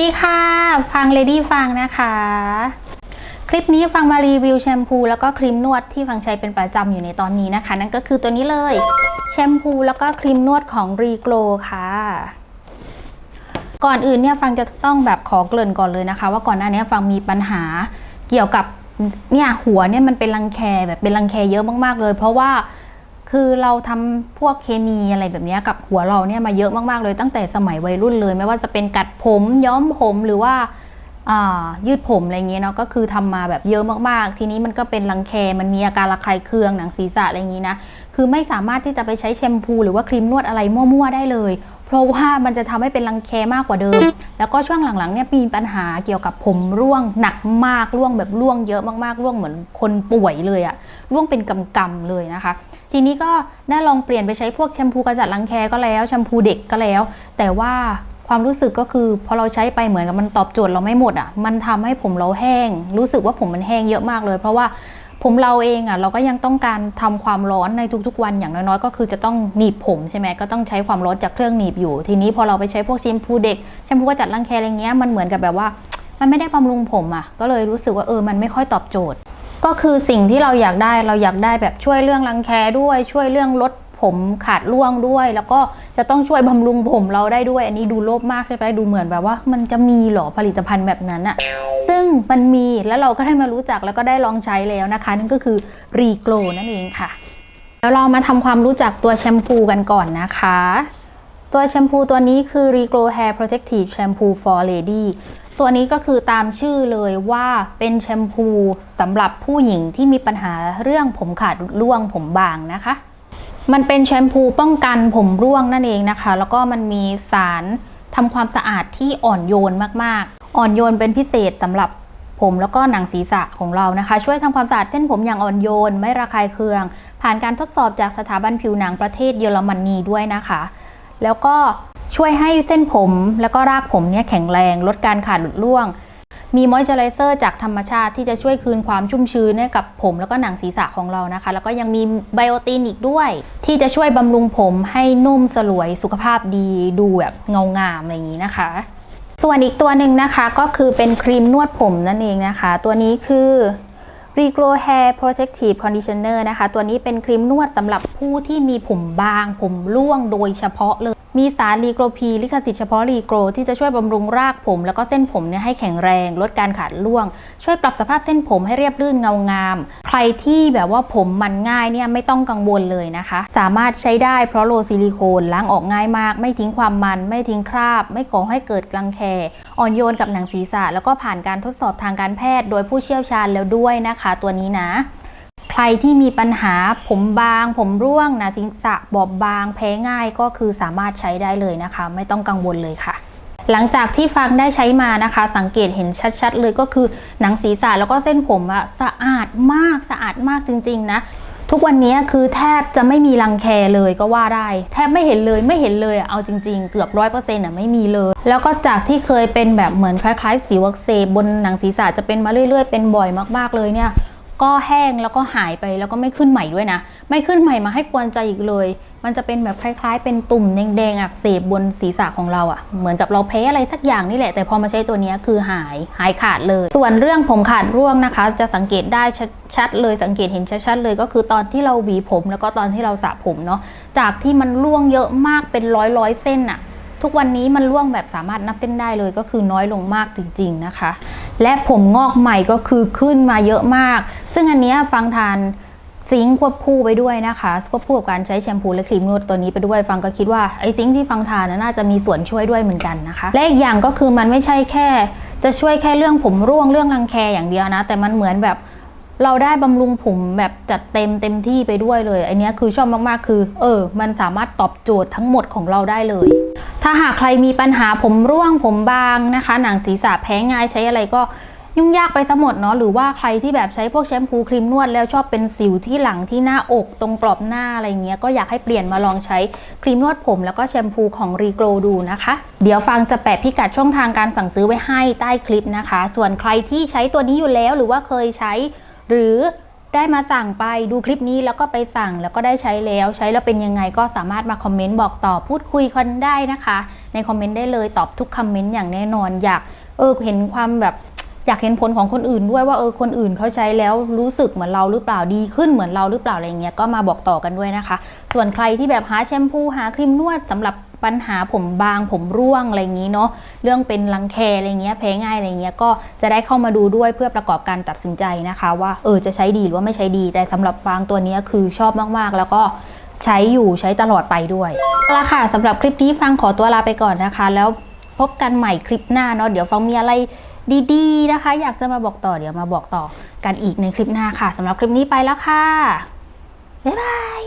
ดีค่ะ ฟังเลดี้ฟังนะคะ คลิปนี้ฟังมารีวิวแชมพูแล้วก็ครีมนวดที่ฟังใช้เป็นประจำอยู่ในตอนนี้นะคะ นั่นก็คือตัวนี้เลยแชมพูแล้วก็ครีมนวดของรีโกลค่ะ ก่อนอื่นเนี่ยฟังจะต้องแบบขอเกริ่นก่อนเลยนะคะ ว่าก่อนหน้านี้ฟังมีปัญหาเกี่ยวกับเนี่ยหัวเนี่ยมันเป็นรังแคแบบเป็นรังแคเยอะมากๆเลย เพราะว่า คือเราทำพวกเคมีอะไรแบบนี้กับหัวเราเนี่ยมาเยอะมาก ๆ เลยตั้งแต่สมัยวัยรุ่นเลย ไม่ว่าจะเป็นกัดผมย้อมผมหรือว่ายืดผมอะไรเงี้ยเนาะก็คือทำมาแบบเยอะมากๆ ทีนี้มันก็เป็นรังแคมันมีอาการระคายเคืองหนังศีรษะอะไรอย่างนี้นะคือไม่สามารถที่จะไปใช้แชมพูหรือว่าครีมนวดอะไรมั่วๆได้เลย เพราะว่ามันจะทำให้เป็นรังแคมากกว่าเดิม แล้วก็ช่วงหลังๆเนี่ยมีปัญหาเกี่ยวกับผมร่วงหนักมากร่วงแบบร่วงเยอะมากๆร่วงเหมือนคนป่วยเลยอะร่วงเป็นกำๆเลยนะคะ ทีนี้ก็ได้ลองเปลี่ยนไปใช้พวกแชมพูกระจัดรังแคก็แล้วแชมพูเด็กก็แล้ว แต่ว่าความรู้สึกก็คือพอเราใช้ไปเหมือนกับมันตอบโจทย์เราไม่หมดอะ มันทำให้ผมเราแห้ง รู้สึกว่าผมมันแห้งเยอะมากเลย เพราะว่าผมเราเองอะเราก็ยังต้องการทำความร้อนในทุกๆวันอย่างน้อยๆ ก็คือจะต้องหนีบผมใช่ไหมก็ต้องใช้ความร้อนจากเครื่องหนีบอยู่ ทีนี้พอเราไปใช้พวกแชมพูเด็กแชมพูกระจัดรังแคอะไรเงี้ยมันเหมือนกับแบบว่า มันไม่ได้บำรุงผมอะ ก็เลยรู้สึกว่าเออมันไม่ค่อยตอบโจทย์ ก็คือสิ่งที่เราอยากได้เราอยากได้แบบช่วยเรื่องรังแคด้วย ช่วยเรื่องลดผมขาดร่วงด้วย แล้วก็จะต้องช่วยบำรุงผมเราได้ด้วย อันนี้ดูโลภมากใช่ไหมดูเหมือนแบบว่า มันจะมีหรอผลิตภัณฑ์แบบนั้นอะซึ่งมันมีแล้วเราก็ได้มารู้จักแล้วก็ได้ลองใช้แล้วนะคะ นั่นก็คือรีโกลนั่นเองค่ะ แล้วเรามาทำความรู้จักตัวแชมพูกันก่อนนะคะ ตัวแชมพูตัวนี้คือ Reglo Hair Protective Shampoo for Lady ตัวนี้ก็คือตามชื่อเลยว่าเป็นแชมพูสำหรับผู้หญิงที่มีปัญหาเรื่องผมขาดร่วงผมบางนะคะ มันเป็นแชมพูป้องกันผมร่วงนั่นเองนะคะ แล้วก็มันมีสารทำความสะอาดที่อ่อนโยนมากๆ อ่อนโยนเป็นพิเศษสำหรับผมแล้วก็หนังศีรษะของเรานะคะ ช่วยทำความสะอาดเส้นผมอย่างอ่อนโยน ไม่ระคายเคือง ผ่านการทดสอบจากสถาบันผิวหนังประเทศเยอรมนีด้วยนะคะ แล้วก็ ช่วยให้เส้นผมแล้วก็รากผมเนี่ยแข็งแรง ลดการขาดหลุดร่วง มีมอยเจอไรเซอร์จากธรรมชาติที่จะช่วยคืนความชุ่มชื้นให้กับผมแล้วก็หนังศีรษะของเรานะคะ แล้วก็ยังมีไบโอตินอีกด้วย ที่จะช่วยบำรุงผมให้นุ่มสลวยสุขภาพดีดูแบบเงางามอะไรอย่างนี้นะคะ ส่วนอีกตัวหนึ่งนะคะก็คือเป็นครีมนวดผมนั่นเองนะคะ ตัวนี้คือ Reglow Hair Protective Conditioner นะคะ ตัวนี้เป็นครีมนวดสำหรับผู้ที่มีผมบาง ผมร่วงโดยเฉพาะเลย มีสารรีโกรพีลิขสิทธิ์เฉพาะรีโกรที่จะช่วยบำรุงรากผม แล้วก็เส้นผมเนี่ยให้แข็งแรง ลดการขาดร่วง ช่วยปรับสภาพเส้นผมให้เรียบรื่นเงางาม ใครที่แบบว่าผมมันง่ายเนี่ยไม่ต้องกังวลเลยนะคะ สามารถใช้ได้เพราะโลซิลิโคนล้างออกง่ายมาก ไม่ทิ้งความมัน ไม่ทิ้งคราบ ไม่ก่อให้เกิดกลังแคอ่อนโยนกับหนังศีรษะ แล้วก็ผ่านการทดสอบทางการแพทย์ โดยผู้เชี่ยวชาญแล้วด้วยนะคะ ตัวนี้นะ ใครที่มีปัญหาผมบาง ผมร่วงนะศีรษะบอบบาง แพ้ง่ายก็คือสามารถใช้ได้เลยนะคะ ไม่ต้องกังวลเลยค่ะหลังจากที่ฟังได้ใช้มานะคะ สังเกตเห็นชัดๆเลยก็คือหนังศีรษะแล้วก็เส้นผมอะสะอาดมากสะอาดมากจริงๆนะ ทุกวันนี้คือแทบจะไม่มีรังแคเลยก็ว่าได้ แทบไม่เห็นเลยไม่เห็นเลยเอาจริงๆ เกือบร้อยเปอร์เซ็นต์อะไม่มีเลย แล้วก็จากที่เคยเป็นแบบเหมือนคล้ายๆสิวอักเสบบนหนังศีรษะจะเป็นมาเรื่อยๆ เป็นบ่อยมากๆเลยเนี่ย ก็แห้งแล้วก็หายไปแล้วก็ไม่ขึ้นใหม่ด้วยนะ ไม่ขึ้นใหม่มาให้กวนใจอีกเลย มันจะเป็นแบบคล้ายๆ เป็นตุ่มแดงๆอักเสบบนศีรษะของเราอะ่ะ เหมือนกับเราแพ้อะไรสักอย่างนี่แหละ แต่พอมาใช้ตัวนี้คือหายหายขาดเลย ส่วนเรื่องผมขาดร่วงนะคะ จะสังเกตได้ชัดๆเลยสังเกตเห็นชัดๆเลย ก็คือตอนที่เราหวีผมแล้วก็ตอนที่เราสระผมเนาะจากที่มันร่วงเยอะมากเป็นร้อยร้อยๆเส้นอะทุกวันนี้มันร่วงแบบสามารถนับเส้นได้เลยก็คือน้อยลงมากจริง ๆ นะคะ และผมงอกใหม่ก็คือขึ้นมาเยอะมาก ซึ่งอันนี้ฟังทานซิงควบคู่ไปด้วยนะคะควบคู่กับการใช้แชมพูและครีมนวดตัวนี้ไปด้วยฟังก็คิดว่าไอ้ซิงที่ฟังทานน่าจะมีส่วนช่วยด้วยเหมือนกันนะคะ และอีกอย่างก็คือมันไม่ใช่แค่ จะช่วยแค่เรื่องผมร่วงเรื่องรังแคอย่างเดียวนะ แต่มันเหมือนแบบ เราได้บำรุงผมแบบจัดเต็มเต็มที่ไปด้วยเลยอันเนี้ยคือชอบมากๆ คือ เออ มันสามารถตอบโจทย์ทั้งหมดของเราได้เลย ถ้าหากใครมีปัญหาผมร่วงผมบางนะคะ หนังศีรษะแพ้ง่ายใช้อะไรก็ยุ่งยากไปซะหมดเนาะหรือว่าใครที่แบบใช้พวกแชมพูครีมนวดแล้วชอบเป็นสิวที่หลังที่หน้าอกตรงกรอบหน้าอะไรเงี้ยก็อยากให้เปลี่ยนมาลองใช้ครีมนวดผมแล้วก็แชมพูของรีโกลดูนะคะ เดี๋ยวฟังจะแปะพิกัดช่องทางการสั่งซื้อไว้ให้ใต้คลิปนะคะ ส่วนใครที่ใช้ตัวนี้อยู่แล้วหรือว่าเคยใช้ หรือได้มาสั่งไปดูคลิปนี้แล้วก็ไปสั่งแล้วก็ได้ใช้แล้ว ใช้แล้วเป็นยังไงก็สามารถมาคอมเมนต์บอกต่อพูดคุยกันได้นะคะ ในคอมเมนต์ได้เลยตอบทุกคอมเมนต์อย่างแน่นอนอยากเออเห็นความแบบอยากเห็นผลของคนอื่นด้วยว่าเออคนอื่นเขาใช้แล้วรู้สึกเหมือนเราหรือเปล่าดีขึ้นเหมือนเราหรือเปล่าอะไรเงี้ยก็มาบอกต่อกันด้วยนะคะ ส่วนใครที่แบบหาแชมพูหาครีมนวดสำหรับ ปัญหาผมบางผมร่วงอะไรอย่างนี้เนาะเรื่องเป็นรังแคอะไรเงี้ยแพ้ง่ายอะไรเงี้ยก็จะได้เข้ามาดูด้วยเพื่อประกอบการตัดสินใจนะคะ ว่าเออจะใช้ดีหรือว่าไม่ใช้ดี แต่สำหรับฟางตัวนี้คือชอบมากๆ แล้วก็ใช้อยู่ใช้ตลอดไปด้วยเอาละค่ะสำหรับคลิปนี้ฟังขอตัวลาไปก่อนนะคะ แล้วพบกันใหม่คลิปหน้าเนาะเดี๋ยวฟังมีอะไรดีๆนะคะ อยากจะมาบอกต่อเดี๋ยวมาบอกต่อกันอีกในคลิปหน้าค่ะสำหรับคลิปนี้ไปแล้วค่ะบ๊ายบาย